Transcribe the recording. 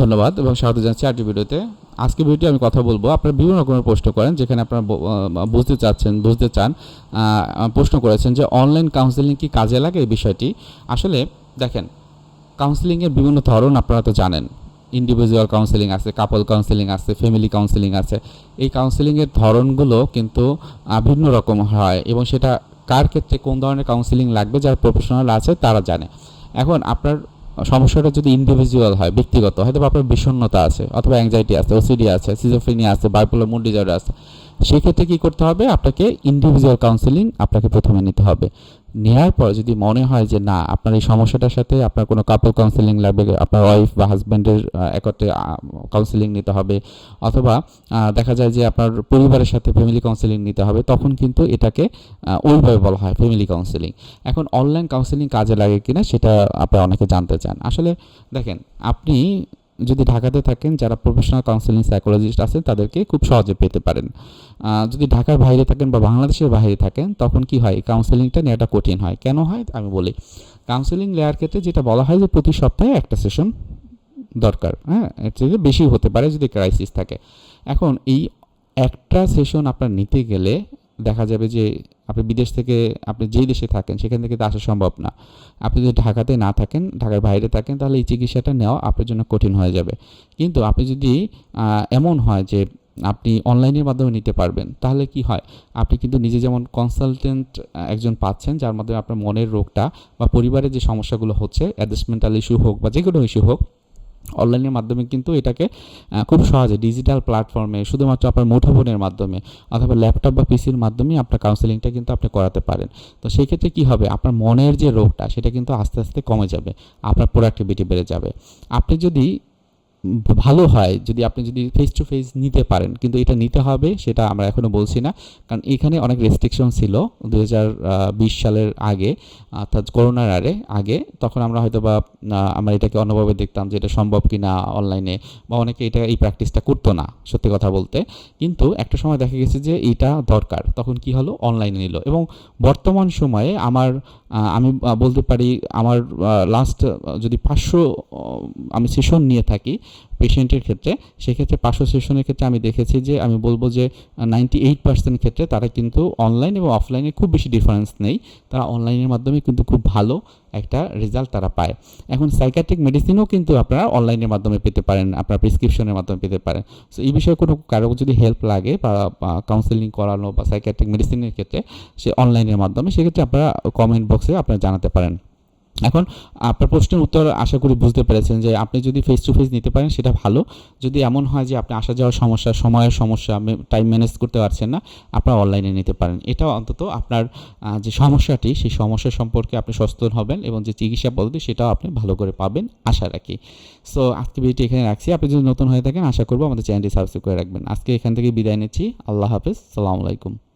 ধন্যবাদ এবং স্বাগত জানাচ্ছি আরটি ভিডিওতে। আজকে ভিডিওতে আমি কথা বলব, আপনারা বিভিন্ন রকমের প্রশ্ন করেন, যেখানে আপনারা বুঝতে চাচ্ছেন, বুঝতে চান প্রশ্ন করেছেন যে অনলাইন কাউন্সেলিং কি কাজে লাগে এই বিষয়টি? আসলে দেখেন কাউন্সেলিংয়ের বিভিন্ন ধরন আপনারা তো জানেন। ইন্ডিভিজুয়াল কাউন্সেলিং আছে কাপল কাউন্সেলিং আছে ফ্যামিলি কাউন্সেলিং আছে। এই কাউন্সেলিংয়ের ধরনগুলো কিন্তু ভিন্ন রকম হয় এবং সেটা কার ক্ষেত্রে কোন ধরনের কাউন্সেলিং লাগবে, যারা প্রফেশনাল আছে তারা জানে। এখন আপনার সমস্যাটা যদি ইন্ডিভিজুয়াল হয়, ব্যক্তিগত হয়তো আপনার বিষণ্ণতা আছে, অথবা অ্যাংজাইটি আছে ওসিডি আছে সিজোফ্রেনিয়া আছে বাইপোলার মুড ডিজর্ডার আছে, সেক্ষেত্রে কী করতে হবে? আপনাকে ইন্ডিভিজুয়াল কাউন্সেলিং আপনাকে প্রথমে নিতে হবে। নেওয়ার পর যদি মনে হয় যে না, আপনার এই সমস্যাটার সাথে আপনার কোনো কাপল কাউন্সেলিং লাগবে, আপনার ওয়াইফ বা হাজব্যান্ডের একত্রে কাউন্সেলিং নিতে হবে, অথবা দেখা যায় যে আপনার পরিবারের সাথে ফ্যামিলি কাউন্সেলিং নিতে হবে, তখন কিন্তু এটাকে ওইভাবে বলা হয় ফ্যামিলি কাউন্সেলিং এখন অনলাইন কাউন্সেলিং কাজে লাগে কিনা সেটা আপনারা অনেকে জানতে চান। আসলে দেখেন, আপনি যদি ঢাকাতে থাকেন, যারা প্রফেশনাল কাউন্সেলিং সাইকোলজিস্ট আছেন, তাদেরকে খুব সহজে পেতে পারেন। যদি ঢাকার বাইরে থাকেন বা বাংলাদেশের বাইরে থাকেন, তখন কি হয়? কাউন্সেলিংটা নেওয়াটা কঠিন হয়। কেন হয়? আমি বলি কাউন্সেলিং নেওয়ার ক্ষেত্রে যেটা বলা হয় যে, প্রতি সপ্তাহে একটা সেশন দরকার হ্যাঁ? এর থেকে বেশি হতে পারে যদি ক্রাইসিস থাকে। এখন, এই একটা সেশন আপনার নিতে গেলে দেখা যাবে যে আপনি বিদেশ থেকে, আপনি যেই দেশে থাকেন, সেখান থেকে তো আসা সম্ভব না। আপনি যদি ঢাকাতে না থাকেন, ঢাকার বাইরে থাকেন, তাহলে এই চিকিৎসাটা নেওয়া আপনার জন্য কঠিন হয়ে যাবে। কিন্তু আপনি যদি এমন হয় যে আপনি অনলাইনের মাধ্যমে নিতে পারবেন, তাহলে কি হয়? আপনি কিন্তু নিজে যেমন কনসালটেন্ট একজন পাচ্ছেন, যার মাধ্যমে আপনার মনের রোগটা বা পরিবারের যে সমস্যাগুলো হচ্ছে অ্যাডজাস্টমেন্টাল ইস্যু হোক বা যে কোনো ইস্যু হোক অনলাইনের মাধ্যমে কিন্তু এটাকে খুব সহজে ডিজিটাল প্ল্যাটফর্মে শুধুমাত্র আপনার মুঠোফোনের মাধ্যমে অথবা ল্যাপটপ বা পিসির মাধ্যমে আপনার কাউন্সেলিংটা কিন্তু আপনি করাতে পারেন। তো সেই ক্ষেত্রে কী হবে? আপনার মনের যে রোগটা, সেটা কিন্তু আস্তে আস্তে কমে যাবে, আপনার প্রোডাক্টিভিটি বেড়ে যাবে। আপনি যদি ভালো হয় যদি আপনি যদি ফেস টু ফেস নিতে পারেন। কিন্তু এটা নিতে হবে, সেটা আমরা এখনও বলছি না। কারণ এখানে অনেক রেস্ট্রিকশন ছিল দু সালের আগে, অর্থাৎ করোনার আরে, আগে। তখন আমরা হয়তো বা আমরা এটাকে অন্যভাবে দেখতাম যে এটা সম্ভব কি না অনলাইনে বা অনেকে এটা এই প্র্যাকটিসটা করতো না, সত্যি কথা বলতে। কিন্তু একটা সময় দেখা গেছে যে এটা দরকার। তখন কি হলো? অনলাইনে নিল। এবং বর্তমান সময়ে আমার আমি বলতে পারি আমার লাস্ট যদি পাঁচশো আমি সেশন নিয়ে থাকি পেশেন্টের ক্ষেত্রে, সেক্ষেত্রে পাঁচশো সেশনের ক্ষেত্রে আমি দেখেছি যে, আমি বলব যে নাইনটি এইট পার্সেন্ট ক্ষেত্রে তারা কিন্তু অনলাইন এবং অফলাইনে খুব বেশি ডিফারেন্স নেই। তারা অনলাইনের মাধ্যমে কিন্তু খুব ভালো একটা রেজাল্ট তারা পায়। এখন সাইকাট্রিক মেডিসিনও কিন্তু আপনারা অনলাইনের মাধ্যমে পেতে পারেন, আপনার প্রেসক্রিপশনের মাধ্যমে পেতে পারেন। সো এই বিষয়ে কোনো কারও যদি হেল্প লাগে বা কাউন্সেলিং করানো বা সাইকাট্রিক মেডিসিনের ক্ষেত্রে, সে অনলাইনের মাধ্যমে, সেক্ষেত্রে আপনারা কমেন্ট বক্সে আপনারা জানাতে পারেন। এখন আপনার প্রশ্নের উত্তর আশা করি বুঝতে পেরেছেন যে আপনি যদি ফেস টু ফেস নিতে পারেন, সেটা ভালো। যদি এমন হয় যে আপনি আসা যাওয়ার সমস্যা, সময়ের সমস্যা টাইম ম্যানেজ করতে পারছেন না, আপনারা অনলাইনে নিতে পারেন। এটাও অন্তত আপনার যে সমস্যাটি, সেই সমস্যা সম্পর্কে আপনি সচেতন হবেন এবং যে চিকিৎসা পদ্ধতি, সেটাও আপনি ভালো করে পাবেন, আশা রাখি। সো আজকে ভিডিওটি এখানে রাখছি। আপনি যদি নতুন হয়ে থাকেন, আশা করব আমাদের চ্যানেলটি সাবস্ক্রাইব করে রাখবেন। আজকে এখান থেকে বিদায় নিচ্ছি। আল্লাহ হাফেজ। সালামু আলাইকুম।